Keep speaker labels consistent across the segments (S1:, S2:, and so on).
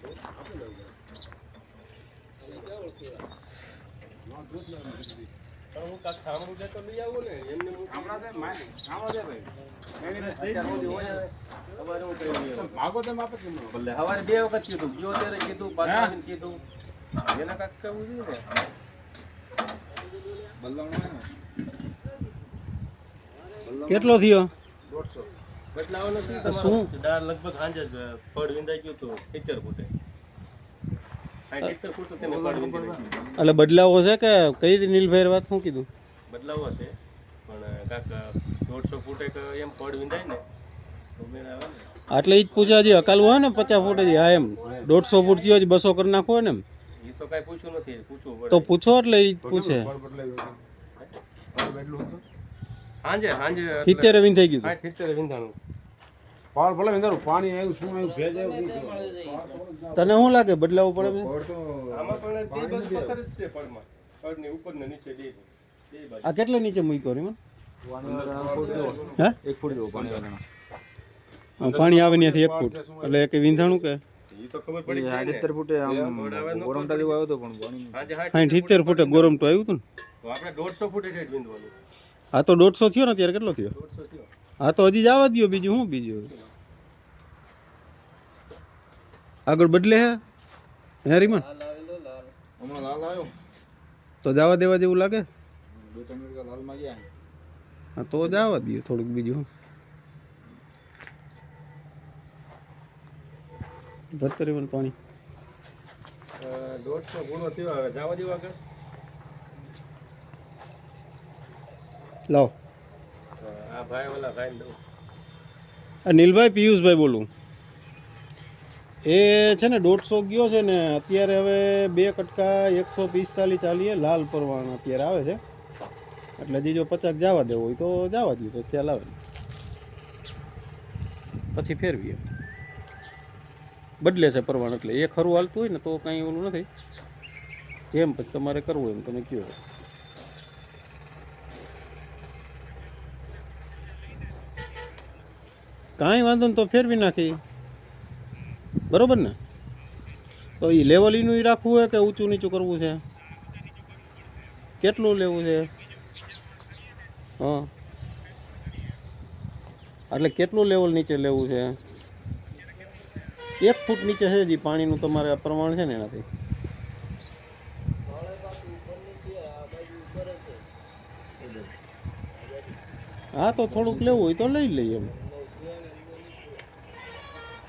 S1: કઈ આવો છો તો હું કાંઈક ઠામડું તો લઈ આવું ને એમને હું
S2: હમણાં છે, માય- આમાં છે ભાઈ. એની રીતે
S1: અત્યાર સુધી હોય હવે. સવારે હું કરી લઈ આવું.
S2: ભાગો તેમ આપે જ નહીં.
S1: સવારે બે વખત કીધું ગયો ત્યારે કીધું પાછું કીધું એને કાક કેવું જોઈએ ને.
S3: કેટલો થયો
S2: દોઢસો.
S1: બદલાવો નથી
S3: તો
S1: તમારો.
S3: શું?
S1: દાળ લગભગ સાંજે જ ફળ વિંદાઈ ગયું હતું સિત્તેર ફૂટે હા સિત્તેર ફૂટ તેને ફળ વિંદાઈ નાખ્યું.
S3: એટલે બદલાવો છે કે કઈ રીતે નીલભાઈ વાત શું કીધું
S1: બદલાવો છે પણ કાંક દોઢસો ફૂટે કે એમ ફળ વિંદાય ને તો મેળ આવે ને
S3: આટલે ઈ જ પૂછે હજી અકાલવું હોય ને પચાસ ફૂટ હજી હા એમ દોઢસો ફૂટ થયો હજી બસો કરી નાખવો હોય ને એમ
S1: એ તો કાંઈ પૂછ્યું નથી પૂછવું પડે
S3: તો પૂછો એટલે ઈ જ પૂછે
S1: સાંજે એટલે-
S3: સિત્તેર વિન થઈ ગયું
S1: હા સિત્તેર વિંધાણું.
S2: ફળ ભલે વિંધારું, પાણી આવ્યું શું આવ્યું ભેજ આવ્યું
S3: તને શું લાગે? બદલાવું પડે
S1: આમાં પણ તે બસ પથ્થર જ છે પડમાં પડની ઉપર ને નીચે બે
S3: આ કેટલા નીચે મૂક્યો રીમન? હે?
S2: એક ફૂટ જેવું પાણી
S3: પાણી આવે ત્યાંથી એક ફૂટ. એટલે એક વિંધાણું કે?
S2: ગોરમટા આવ્યું હતું પણ પાણી
S1: સાંજે હાથ
S3: હા સિત્તેર ફૂટે ગોરમ તો આવ્યું હતું ને?
S1: તો આપણે દોઢસો ફૂટે
S3: આ તો દોઢસો થયો ને અત્યારે કેટલો થયો? હા તો હજી જવા દો બીજું શું બીજું? આગળ બદલે હે? હે રીમન?
S2: આવ્યો.
S3: તો જવા દેવા જેવું લાગે? હા તો જવા દો થોડુંક બીજું ભરતો રીમન પાણી.
S1: દોઢસો ગુણો થયો હવે. જવા દેવા આગળ.
S3: લાવો.
S1: આ ભાઈ ઓલા ભાઈ
S3: આ નીલભાઈ પિયુષભાઈ બોલું. એ છે ને દોઢસો ગયો છે ને અત્યારે હવે બે કટકા એકસો પિસ્તાલીસ ચાલીએ લાલ પરવાણ અત્યારે આવે છે. એટલે જે જો પચાસ જવા દેવો હોય તો જવા દઈએ તો ખ્યાલ આવે. પછી ફેરવીએ. બદલે છે પરવાણ એટલે. એ ખરું હાલતું હોય ને તો કાંઈ ઓલું નથી. જેમ પછી તમારે કરવું એમ તમે કહો. કાંઈ વાંધો નહીં તો ફેરવી નાખી. બરોબર ને? તો એ લેવલ એનું એ રાખવું હોય કે ઊંચું નીચું કરવું છે? કેટલું લેવું છે? હા. એટલે કેટલું લેવલ નીચે લેવું છે? એક ફૂટ નીચે છે જે પાણીનું તમારે પ્રમાણ છે ને એનાથી. હા, તો થોડુંક લેવું હોય તો લઈ લઈએ એમ.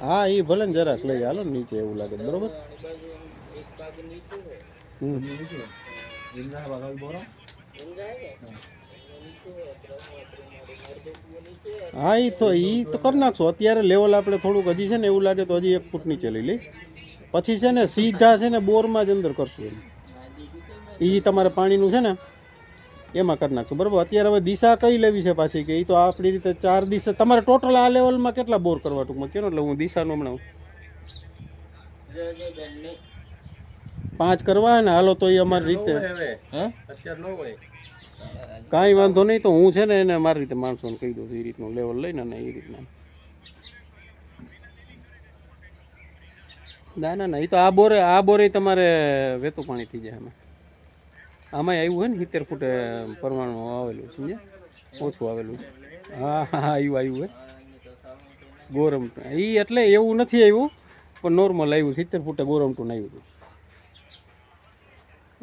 S3: હા એ ભલે ને જરાક લઈ હાલો, નીચે એવું લાગે, બરોબર? હા એ તો એ તો કરી નાખશો. અત્યારે લેવલ આપણે થોડુંક હજી છે ને એવું લાગે તો હજી એક ફૂટ નીચે લઈ લઈ પછી છે ને સીધા છે ને બોરમાં જ અંદર કરશું એ તમારે પાણીનું છે ને એમાં કરી નાખશું. બરાબર? અત્યારે હવે દિશા કઈ લેવી છે પાછી? કે એ તો આપણી રીતે ચાર દિશા તમારે ટોટલ આ લેવલમાં કેટલા બોર કરવા ટૂંકમાં? કેનો એટલે હું દિશાનું હમણાં પાંચ કરવા ને હાલો તો એ અમારી રીતે. કાંઈ વાંધો નહીં તો હું છે ને એને મારી રીતે માણસોને કહી દઉં છું એ રીતનું લેવલ લઈને ને એ રીતના. ના ના ના એ તો આ બોરે આ બોરે તમારે વેતું પાણી થઈ જાય આમાં આમાં આવ્યું હોય ને સિત્તેર ફૂટે પરમાણુ આવેલું છે, સમજ્યા? ઓછું આવેલું છે. હા હા આવ્યું આવ્યું હોય. ગોરમ એ એટલે એવું નથી આવ્યું, પણ નોર્મલ આવ્યું. સિત્તેર ફૂટે ગોરમ ટૂન આવ્યું હતું.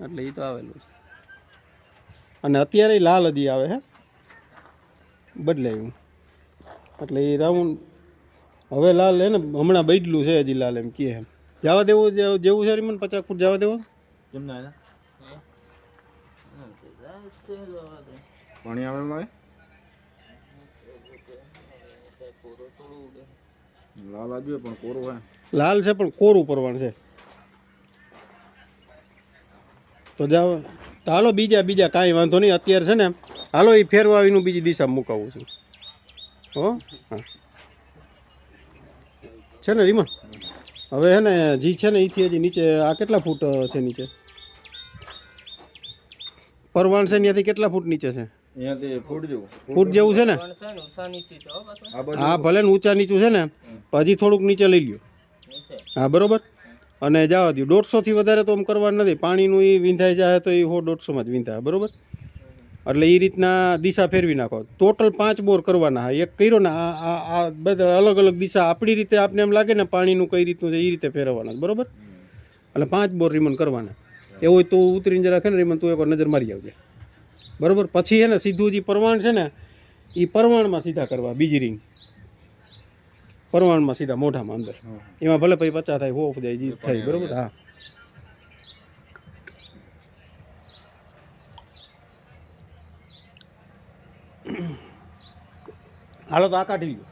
S3: એટલે એ તો આવેલું છે. અને અત્યારે લાલ હજી આવે હે. બદલાયું. એટલે એ રાઉન્ડ હવે લાલ હે ને, હમણાં બદલું છે હજી લાલ એમ કહે એમ. જવા દેવું, જેવું છે મને પચાસ ફૂટ જવા દેવો?
S2: કેમ ના પાણી આવે મારે લાલ આજુ પણ કોરું હે
S3: લાલ છે પણ કોરું પરવાણ છે. તો જાવ તો હાલો બીજા બીજા કાંઈ વાંધો નહીં. અત્યારે છે ને, હાલો એ ફેરવાવીનું બીજી દિશા મુકાવું છું. હો? હા. છે ને રીમા હવે હે ને, જી છે ને એથી હજી નીચે, આ કેટલા ફૂટ છે નીચે? પરવાણ છે ત્યાંથી કેટલા ફૂટ નીચે છે?
S4: ફૂટ જેવું.
S3: છે ને? હા ભલે ને ઊંચા નીચું છે ને પણ હજી થોડુંક નીચે લઈ લ્યો. હા બરોબર? અને જવા દો દોઢસોથી વધારે તો આમ કરવાનું નથી. પાણીનું એ વિંધાઈ જાય તો એ હો દોઢસોમાં જ વિંધાય બરોબર? એટલે એ રીતના દિશા ફેરવી નાખો. ટોટલ પાંચ બોર કરવાના હા. એક કર્યો ને આ આ આ બધા અલગ અલગ દિશા આપણી રીતે આપને એમ લાગે ને પાણીનું કઈ રીતનું છે એ રીતે ફેરવવાના બરાબર? બરોબર એટલે પાંચ બોર રિમન કરવાના. એવું હોય તો ઉતરીને જરા છે ને રીમન તું એકવાર નજર મારી આવજે. બરોબર? પછી છે ને સીધું જે પરવાણ છે ને એ પરવાણમાં સીધા કરવા બીજી રીંગ પરવાણમાં સીધા મોઢામાં અંદર. એમાં ભલે પછી પચાસ થાય હોફ જાય જીત થાય બરાબર? હા. હાલો તો આ કાઢી લો